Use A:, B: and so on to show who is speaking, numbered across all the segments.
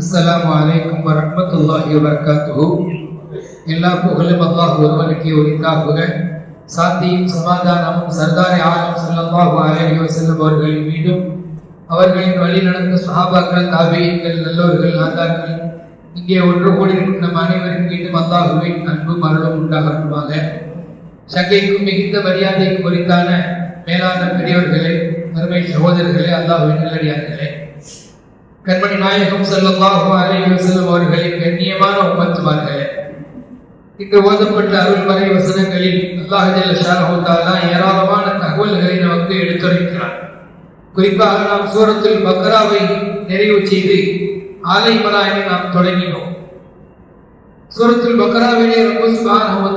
A: அஸ்லாம் வலைக்கம் வரமத்துல்லாஹி வரகாத்து எல்லா புகழும் அல்லாஹ் ஒருவனுக்கே உரித்தாகுக. சாந்தியும் சமாதானமும் சர்தாரி ஆலம் ஸல்லல்லாஹு அலைஹி வஸல்லம் அவர்களின் மீண்டும் அவர்களின் வழி நடந்த சஹாபாக்கள் தாபியங்கள் நல்லோர்கள் நாதாக்கள் இங்கே ஒன்று கூடியிருக்கும் நம் அனைவரின் மீண்டும் அல்லாஹுவின் அன்பும் அருளும் உண்டாகட்டுமாக. சங்கைக்கும் மிகுந்த மரியாதைக்கு குறித்தான மேலான பெரியவர்களே அருமை சகோதரர்களே அல்லாஹுவின் நல்லடியார்களே. கண்மணி நாயகம் ஸல்லல்லாஹு அலைஹி செல்லும் அவர்களின் கண்ணியமான உம்மத்துமார்களே இங்கு ஓதப்பட்ட அருள்மறை வசனங்களில் அல்லாஹ் ஷாரஹூத்தாலா ஏராளமான தகவல்களை நமக்கு எடுத்துரைக்கிறார். குறிப்பாக நாம் சூரத்தில் பக்ராவை நிறைவு செய்து ஆலைமலாயை நாம் தொடங்கினோம். சூரத்தில் பக்ராவிலே ரொம்ப சுப்ஹானஹு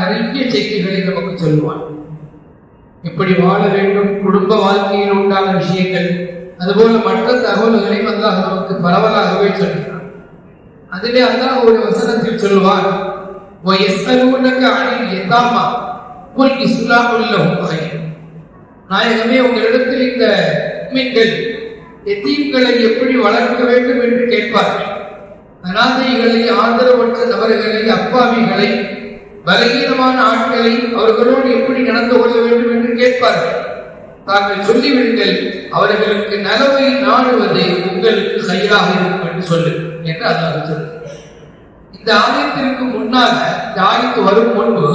A: நிறைய செய்திகளை நமக்கு சொல்லுவான் எப்படி வாழ வேண்டும் குடும்ப வாழ்க்கையில் உண்டான விஷயங்கள் அதுபோல மற்ற தகவல்களையும் அல்லாஹ் நமக்கு பரவலாகவே சொல்கிறான் அதிலே அல்லாஹ் ஒரு வசனத்தில் சொல்வான் وَيَسْأَلُونَكَ عَنِ الْيَتَامَى قُلْ إِصْلَاحٌ لَهُمْ خَيْرٌ நாயகமே உங்களிடத்தில் இந்த மீன்கள் எத்தீம்களை எப்படி வளர்க்க வேண்டும் என்று கேட்பார்கள் அனாதைகளை ஆதரவற்ற நபர்களை அப்பாவிகளை பலகீனமான ஆட்களை அவர்களோடு எப்படி நடந்து கொள்ள வேண்டும் என்று கேட்பார்கள் தாங்கள் சொல்லிவிடுங்கள் அவர்களுக்கு நலவை நாடுவது உங்களுக்கு கையாக இருக்கும் என்று சொல்லு என்று அல்லாஹ் சொல்லு இந்த ஆலயத்திற்கு முன்னாக இந்த வரும் முன்பு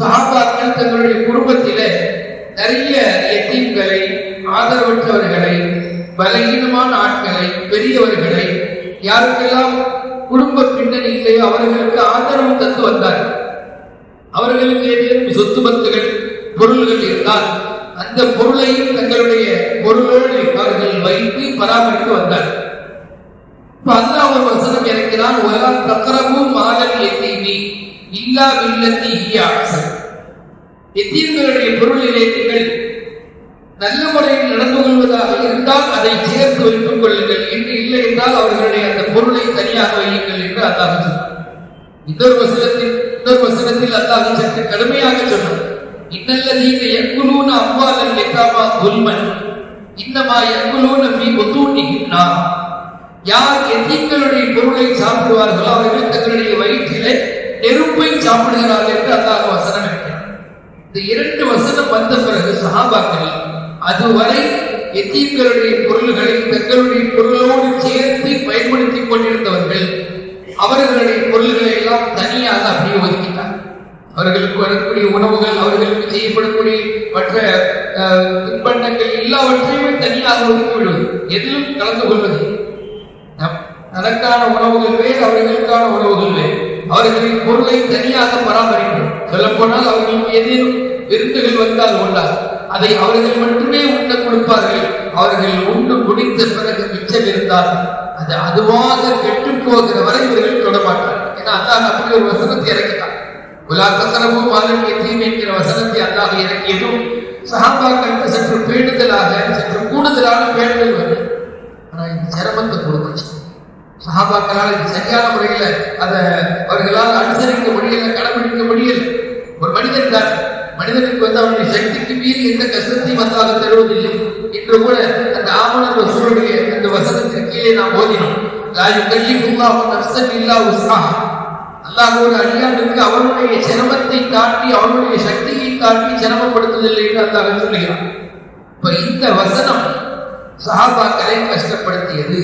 A: சஹாபாக்கள் தங்களுடைய குடும்பத்திலே நிறைய எத்தீம்களை ஆதரவற்றவர்களை பலகீனமான ஆட்களை பெரியவர்களை யாருக்கெல்லாம் குடும்ப பின்னணி இல்லையோ அவர்களுக்கு ஆதரவு தந்து வந்தார்கள். அவர்களுக்கு ஏதேனும் சொத்து பத்துகள் பொருள்கள் இருந்தால் அந்த பொருளையும் தங்களுடைய பொருளோடு அவர்கள் வைத்து பராமரித்து வந்தார்கள் இப்ப அல்லாஹ் ஒரு வசனம் இறக்கிறான் ஒலா தக்ரபு மாலல் எத்தீமி இல்லா பில்லத்தி ஹிய அஹ்சன். எத்தீம்களுடைய பொருளிலே நீங்கள் நல்ல முறையில் நடந்து கொள்வதாக இருந்தால் அதை சேர்த்து வைத்துக் கொள்ளுங்கள் என்று இல்லை என்றால் அவர்களுடைய அந்த பொருளை தனியாக வையுங்கள் என்று அல்லாஹ் சொன்னார் இன்னொரு வசனத்தில் இன்னொரு வசனத்தில் அல்லாஹ் சற்று கடுமையாக சொன்னார் இன்னல்லதீன யக்குலூன அம்வாலல் யதாமா துல்மன். இன்னமா யக்குலூன ஃபீ புத்தூனிஹிம் நார் யார் எத்தீம்களுடைய பொருளை சாப்பிடுவார்களோ அவர்கள் தங்களுடைய வயிற்றிலே நெருப்பை சாப்பிடுகிறார்கள் என்று அல்லாஹ் வசனம் இருக்கிறார் இந்த இரண்டு வசனம் வந்த பிறகு சஹாபாக்கள் அதுவரை எத்தீம்களுடைய பொருள்களை தங்களுடைய பொருளோடு சேர்த்து பயன்படுத்திக் கொண்டிருந்தவர்கள் அவர்களுடைய பொருள்களை எல்லாம் தனியாக அப்படியே ஒதுக்கிட்டார் அவர்களுக்கு வரக்கூடிய உணவுகள் அவர்களுக்கு செய்யப்படக்கூடிய மற்ற அஹ், தின்பண்டங்கள் எல்லாவற்றையுமே தனியாக ஒதுக்கிவிடுவது எதிலும் கலந்து கொள்வது. நம்- தனக்கான உணவுகள் வேறு அவர்களுக்கான உணவுகள் வேறு. அவர்களின் பொருளை தனியாக பராமரிக்கும் சொல்லப்போனால் அவர்களுக்கு ஏதேனும் விருந்துகள் வந்தால் கொண்டார் அதை அவர்கள் மட்டுமே உண்ண கொடுப்பார்கள். அவர்கள் உண்டு முடித்த பிறகு மிச்சம் இருந்தால் அது அதுவாக கெட்டு போகிற வரை இவர்கள் தொடமாட்டார்கள் ஏன்னா அதான் அப்படி ஒரு வசனத்தை இறக்கி உலா தக்கரமும் மகன் எத்தீம் வசனத்தை அல்லாஹ் இறக்கியதும் சஹாபாக்களுக்கு சற்று பேடுதலாக சற்று கூடுதலான பேடுதல் வரும் ஆனால் இந்த சிரமத்தை கொடுத்துச்சு சஹாபாக்களால் இது சரியான முறையில் அதை அவர்களால் அனுசரிக்க முடியல கடைபிடிக்க முடியல. ஒரு மனிதன் தான். மனிதனுக்கு வந்து அவனுடைய சக்திக்கு மீறி எந்த கஷ்டத்தையும் வந்தாக தருவதில்லை. இன்று கூட அந்த ஆமணர் ரசூலுடைய அந்த வசனத்திற்கு கீழே நாம் ஓதினோம். லா யுகல்லிஃபுல்லாஹு நஃப்ஸன் இல்லா உஸ்ஆஹா அல்லாஹ் ஒரு அடியாண்டுக்கு அவனுடைய சிரமத்தை காட்டி அவனுடைய சக்தியை காட்டி சிரமப்படுத்துவதில்லை என்று அல்லாஹ் சொல்லுகிறான்? இப்ப இந்த வசனம் சஹாபாக்களை கஷ்டப்படுத்தியது.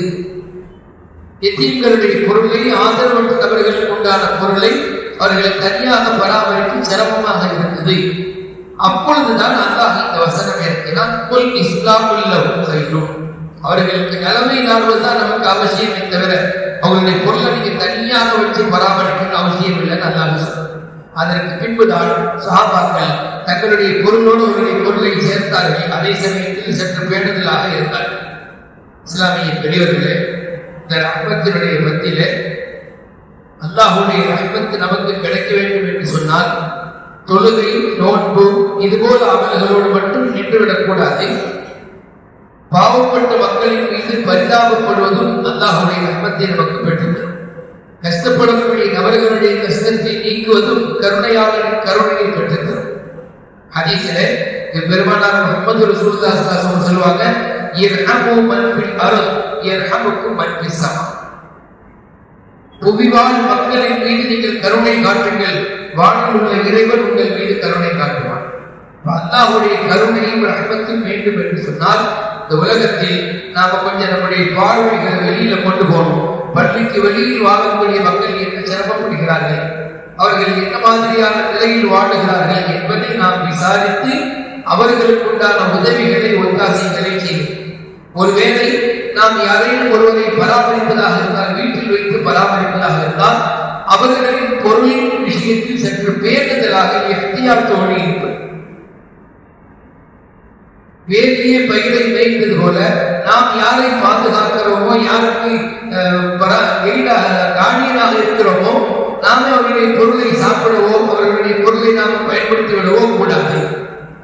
A: எத்தீம்களுடைய பொருளை ஆதரவற்ற நபர்களுக்கு உண்டான பொருளை அவர்கள் தனியாக பராமரிக்கும் சிரமமாக இருந்தது. அப்பொழுதுதான் அல்லாஹ் இந்த வசனம் இருக்கிறான் கொல் இஸ்லாமுல்லஹு கைரும் அவர்களுக்கு நிலைமை நாடுவதுதான் நமக்கு அவசியமே. தவிர அவர்களுடைய பொருளை நீங்க தனியாக வச்சு பராமரிக்கணும் அவசியம் இல்லைன்னு அல்லாஹ் சொன்னார் அதற்கு பின்புதான் சஹாபாக்கள் தங்களுடைய பொருளோடு அவர்களுடைய பொருளை சேர்த்தார்கள். அதே சமயத்தில் சற்று பேணுதலாக இருந்தார்கள். இஸ்லாமிய பெரியவர்களே இந்த ரஹ்மத்தினுடைய மத்தியிலே அல்லாஹுடைய ரஹ்மத்து நமக்கு கிடைக்க வேண்டும் என்று சொன்னால் தொழுகை நோன்பு இதுபோல அமல்களோடு மட்டும் நின்றுவிடக்கூடாது பாவப்பட்ட மக்களின் மீது பரிதாபப்படுவதும் அல்லாஹுடைய ரஹ்மத்தை நமக்கு பெற்றுள்ளது கஷ்டப்படக்கூடிய நபர்களுடைய கஷ்டத்தை நீக்குவதும் கருணையாளரின் கருணையை பெற்றுத்தரும் ஹதீஸிலே பெருமானார் முகமது ரசூலுல்லாஹி ஸல்லல்லாஹு சொல்லுவாங்க இர்ஹமு மன் ஃபில் அர்த் யர்ஹமுக்கும் மன் புவிவாழ் மக்களின் மீது நீங்கள் கருணை காட்டுங்கள் வானில் உள்ள இறைவன் உங்கள் மீது கருணை காட்டுவான். அப்ப கருணையும் ரஹமத்தும் வேண்டும் என்று சொன்னால் இந்த உலகத்தில் நாம கொஞ்சம் நம்முடைய பார்வைகளை வெளியில கொண்டு போகணும். பள்ளிக்கு வெளியில் வாழக்கூடிய மக்கள் என்று சிரமப்படுகிறார்கள். அவர்கள் என்ன மாதிரியான நிலையில் வாழுகிறார்கள் என்பதை நாம் விசாரித்து அவர்களுக்கு உண்டான உதவிகளை ஒத்தாசைகளை செய்யும் ஒருவேளை நாம் யாரேனும் ஒருவரை பராமரிப்பதாக இருந்தால் வீட்டில் வைத்து பராமரிப்பதாக இருந்தால் அவர்களின் பொருளின் விஷயத்தில் சற்று பேருதலாக எஃப்டிஆர் இருப்பது வேலையே பயிரை மேய்ந்தது போல நாம் யாரை பாதுகாக்கிறோமோ யாருக்கு அஹ், எளிதாக காணியனாக இருக்கிறோமோ நாமே அவருடைய பொருளை சாப்பிடுவோம் அவர்களுடைய பொருளை நாம் பயன்படுத்தி விடவோ கூடாது.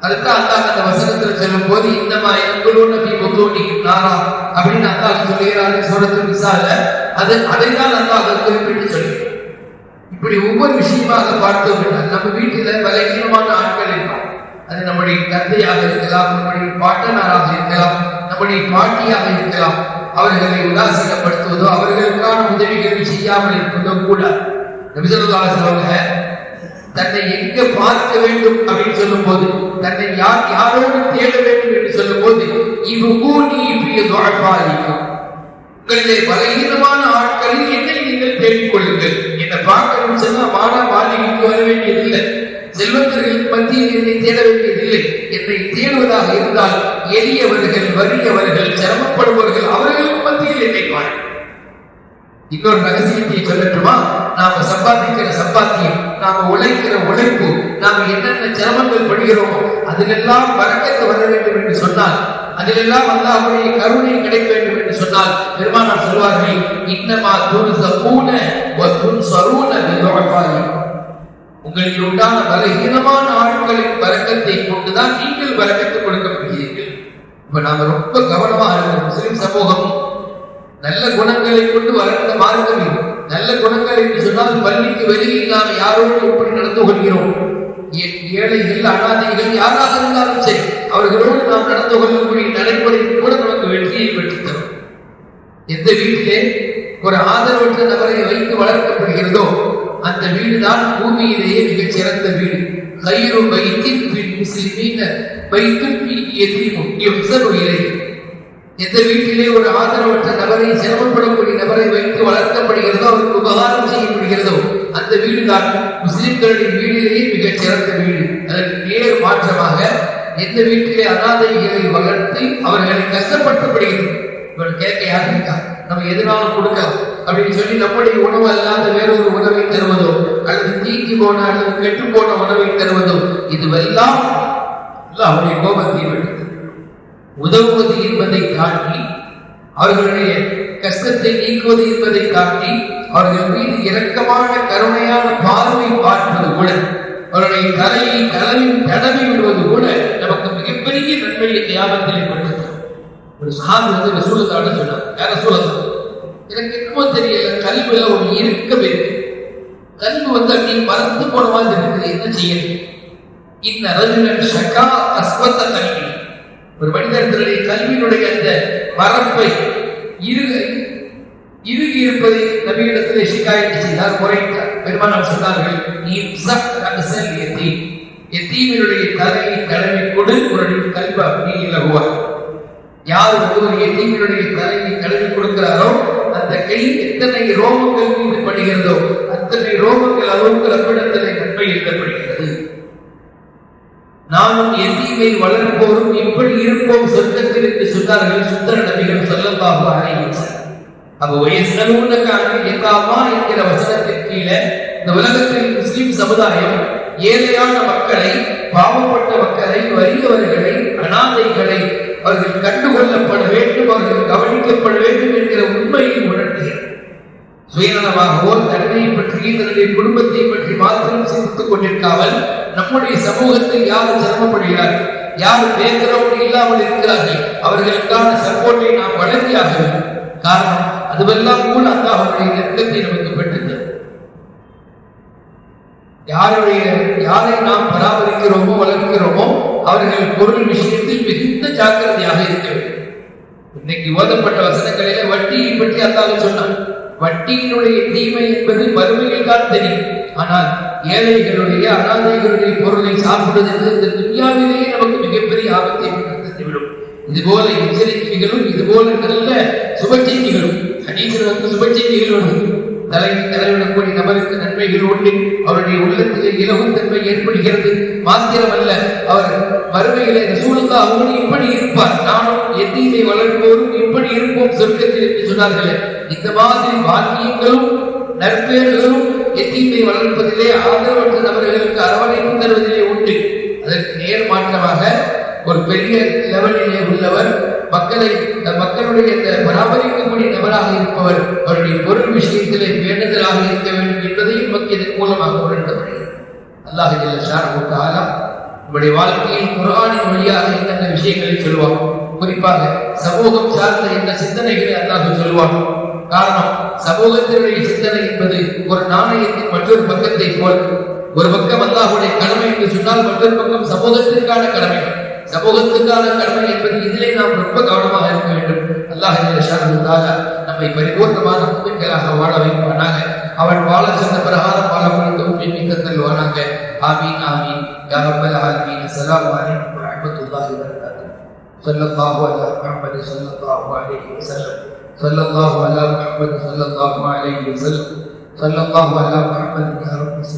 A: அதுதான் அல்லாஹ் அந்த வசனத்தில் செல்லும் போது இந்தமா எங்குலூன பி முத்தோனி நாரா அப்படின்னு அல்லாஹ் சொல்லுகிறாரு சூரத்து விசால அது அதைதான் அல்லாஹ் குறிப்பிட்டு சொல்லுகிறார் இப்படி ஒவ்வொரு விஷயமாக பார்த்தோம் என்றால் நம்ம வீட்டில பலகீனமான ஆட்கள் இருப்பாங்க. அது நம்முடைய தந்தையாக இருக்கலாம் நம்முடைய பாட்டனாராக இருக்கலாம் நம்முடைய பாட்டியாக இருக்கலாம். அவர்களை உதாசீனப்படுத்துவதோ அவர்களுக்கான உதவிகளை செய்யாமல் இருப்பதோ கூட நபிசல்லாக சொல்லுவாங்க தன்னை எங்க பார்க்க வேண்டும் அப்படின்னு சொல்லும் போது தன்னை யார் யாரோடு தேட வேண்டும் என்று சொல்லும் போது இது ஊனி இப்படிய தொழப்பாரிக்கும் உங்களிலே பலகீனமான ஆட்களில் என்னை நீங்கள் தேடிக்கொள்ளுங்கள். என்னை பார்க்கணும்னு சொன்னா மாடா மாளிகைக்கு வர வேண்டியதில்லை. செல்வந்தர்களுக்கு மத்தியில் என்னை தேட வேண்டியதில்லை. என்னை தேடுவதாக இருந்தால் எளியவர்கள் வறியவர்கள் சிரமப்படுபவர்கள் அவர்களுக்கு மத்தியில் என்னை பாருங்கள். இன்னொரு ரகசியத்தை சொல்லட்டுமா? நாம சம்பாதிக்கிற சம்பாத்தியம் நாம உழைக்கிற உழைப்பு நாம என்னென்ன சிரமங்கள் படுகிறோமோ அதிலெல்லாம் வரக்கத்து வர வேண்டும் என்று சொன்னால் அதிலெல்லாம் அல்லாஹ்வுடைய கருணை கிடைக்க வேண்டும் என்று சொன்னால் பெருமானார் சொல்வார்கள் இன்னமா துன் சபூன துன் சரூன உங்களுக்கு உண்டான பலகீனமான ஆட்களின் வரக்கத்தை கொண்டுதான் நீங்கள் வரக்கத்து கொடுக்கப்படுகிறீர்கள். இப்ப நாம ரொம்ப கவனமா இருக்கோம் முஸ்லிம் சமூகம் நல்ல குணங்களை கொண்டு வளர்ந்த மார்க்கம் நல்ல குணங்கள் என்று சொன்னால் பள்ளிக்கு வெளியில் நாம் யாரோடு எப்படி நடந்து கொள்கிறோம்? ஏ- ஏழைகள் அனாதைகள் யாராக இருந்தாலும் சரி அவர்களோடு நாம் நடந்து கொள்ளக்கூடிய நடைமுறை கூட நமக்கு வெற்றியை பெற்றுத்தரும். எந்த வீட்டிலே ஒரு ஆதரவற்ற நபரை வைத்து வளர்க்கப்படுகிறதோ அந்த வீடுதான் பூமியிலேயே மிகச் சிறந்த வீடு. கயிறு வைத்தின் பின் முஸ்லிமீன வைத்தும் எதிரிமும் எந்த வீட்டிலே ஒரு ஆதரவற்ற நபரை சிரமப்படக்கூடிய நபரை வைத்து வளர்க்கப்படுகிறதோ அவருக்கு உபகாரம் செய்யப்படுகிறதோ அந்த வீடுதான் முஸ்லிம்களுடைய வீடிலேயே மிகச் சிறந்த வீடு. அதற்கு நேர் மாற்றமாக எந்த வீட்டிலே அனாதைகளை வளர்த்து அவர்களை கஷ்டப்படுத்தப்படுகிறது. இவர் கேட்க யார் இருக்கா நம்ம எதுனாலும் கொடுக்கலாம் அப்படின்னு சொல்லி நம்முடைய உணவு அல்லாத வேறொரு உணவை தருவதோ அல்லது தீங்கி போன அல்லது கெட்டு போன உணவை தருவதோ இதுவெல்லாம் அவருடைய கோபத்தை வெட்டுது உதவுவது என்பதை தாண்டி அவர்களுடைய கஷ்டத்தை நீக்குவது என்பதை தாண்டி அவர்கள் மீது இரக்கமான கருணையான பார்வை பார்ப்பது கூட அவருடைய தலையை தலையில் தடவி விடுவது கூட நமக்கு மிகப்பெரிய நன்மையை தியாகத்தில் கொண்டு ஒரு சாமி வந்து ரசூலத்தாட சொன்னார் யார சூழல் எனக்கு என்னமோ தெரியல கல்வியில ஒரு இருக்க வேண்டும் கல்வி வந்து அப்படி மறந்து போன மாதிரி இருக்குது என்ன செய்யணும் இந்த ரஜுலன் ஷகா அஸ்வத்த கல்வி. ஒரு மனிதர்களுடைய கல்வியினுடைய அந்த மரப்பை இரு இறுகி இருப்பதை நபியிடத்திலே சிகாயத்து செய்தார் குறைத்தார். பெருமானார் சொன்னார்கள் நீ ரகசல் எத்தி எத்தீவினுடைய தலையை தடவி கொடு உன்னுடைய கல்வி அப்படி இலகுவார். யார் ஒருவர் எத்தீவினுடைய தலையை தடவி கொடுக்கிறாரோ அந்த கை எத்தனை ரோமங்கள் மீது படுகிறதோ அத்தனை ரோமங்கள் அளவுக்கு அவ்விடத்திலே நன்மை எழுதப்படுகிறது நானும் எத்தீமை வளர்ப்போரும் இப்படி இருப்போம் சொர்க்கத்தில் என்று சொன்னார்கள் சுந்தர நபிகள் சொல்லப்பாக அறிவித்தார் அப்ப வயசுனக்கான எக்காமா என்கிற வசனத்தின் கீழே இந்த உலகத்தில் முஸ்லிம் சமுதாயம் ஏழையான மக்களை பாவப்பட்ட மக்களை வறியவர்களை அனாதைகளை அவர்கள் கண்டுகொள்ளப்பட வேண்டும் அவர்கள் கவனிக்கப்பட வேண்டும் என்கிற உண்மையை உணர்த்துகிறது சுயநலமாகவோ தன்னை பற்றி தன்னுடைய குடும்பத்தை பற்றி மாத்திரம் சிந்தித்துக் கொண்டிருக்காமல் நம்முடைய சமூகத்தில் யார் சிரமப்படுகிறார்கள் யார் பேசுறவங்க இல்லாமல் இருக்கிறார்கள். அவர்களுக்கான சப்போர்ட்டை நாம் வழங்கியாக காரணம் அதுவெல்லாம் கூட அந்த அவருடைய நெருக்கத்தை நமக்கு பெற்றது யாருடைய யாரை நாம் பராமரிக்கிறோமோ வளர்க்கிறோமோ அவர்கள் பொருள் விஷயத்தில் மிகுந்த ஜாக்கிரதையாக இருக்க வேண்டும். இன்னைக்கு ஓதப்பட்ட வசனங்களிலே வட்டியை பற்றி அல்லாஹ் சொன்னான். வட்டியினுடைய தீமை என்பது வறுமையில் தான் தெரியும். ஆனால் ஏழைகளுடைய அனாதைகளுடைய பொருளை சாப்பிடுவது என்பது இந்த துன்யாவிலேயே நமக்கு மிகப்பெரிய ஆபத்தை தந்துவிடும். இது போல எச்சரிக்கைகளும் இது போல நல்ல சுப செய்திகளும் ஹதீஸில் சுப செய்திகள் உண்டு தலைமை தலைவிடக்கூடிய நபருக்கு நன்மைகள் உண்டு. அவருடைய உள்ளத்திலே இலகுத்தன்மை ஏற்படுகிறது. மாத்திரமல்ல அவர் வறுமையிலே சூழ்ந்தா அவரும் இப்படி இருப்பார். நானும் எத்தீமை வளர்ப்போரும் இப்படி இருப்போம் சொர்க்கத்தில் என்று சொன்னார்களே. இந்த மாதிரி வாக்கியங்களும் நற்பெயர்களும் எத்தீமை வளர்ப்பதிலே ஆதரவற்ற நபர்களுக்கு அரவணைப்பு தருவதிலே உண்டு. அதற்கு நேர் மாற்றமாக ஒரு பெரிய லெவலிலே உள்ளவர் மக்களை இந்த மக்களுடைய இந்த பராமரிக்கக்கூடிய இருப்பவர் அவருடைய பொருள் விஷயத்திலே வேண்டுதலாக இருக்க வேண்டும் என்பதையும் நமக்கு இதன் மூலமாக உணர்த்தப்படுகிறது. அல்லாஹ் ஜல்ல நம்முடைய வாழ்க்கையில் குரானின் வழியாக என்னென்ன விஷயங்களை சொல்வான்? குறிப்பாக சமூகம் சார்ந்த என்ன சிந்தனைகளை அல்லாஹ் சொல்வான்? காரணம் சமூகத்தினுடைய சிந்தனை என்பது ஒரு நாணயத்தின் மற்றொரு பக்கத்தை போல். ஒரு பக்கம் அல்லாஹுடைய கடமை என்று சொன்னால் மற்றொரு பக்கம் சமூகத்திற்கான கடமை. சமூகத்துக்கான கடமை என்பது இதிலே நாம் ரொம்ப கவனமாக இருக்க வேண்டும். அல்லாஹ் அதை ಪರಿಪೂರ್ಣವಾದ ಕುಟುಂಬಗಳಾಗ ವಾಳಬೇಕು ಮಾಡಾಗ ಅವರ ವಾಳ ಸಂತ ಪ್ರಹಾರ ವಾಳ ಕುರಿತು ಪಿಮಿಕತ್ತಲ್ ವಾನಾಗ ಆಮೀನ್ ಆಮೀನ್ ಯಾ ರಬ್ಬಲ್ ಆಲಮೀನ್ ಅಸ್ಸಲಾಮು ಅಲೈಕುಂ ವರಹಮತುಲ್ಲಾಹಿ ವಬರಕಾತುಹು ಸಲ್ಲಲ್ಲಾಹು ಅಲಾ ಮುಹಮ್ಮದ್ ಸಲ್ಲಲ್ಲಾಹು ಅಲೈಹಿ ವಸಲ್ಲಂ ಸಲ್ಲಲ್ಲಾಹು ಅಲಾ ಮುಹಮ್ಮದ್ ಸಲ್ಲಲ್ಲಾಹು ಅಲೈಹಿ ವಸಲ್ಲಂ ಸಲ್ಲಲ್ಲಾಹು ಅಲಾ ಮುಹಮ್ಮದ್ ಯಾ ರಬ್ಬಲ್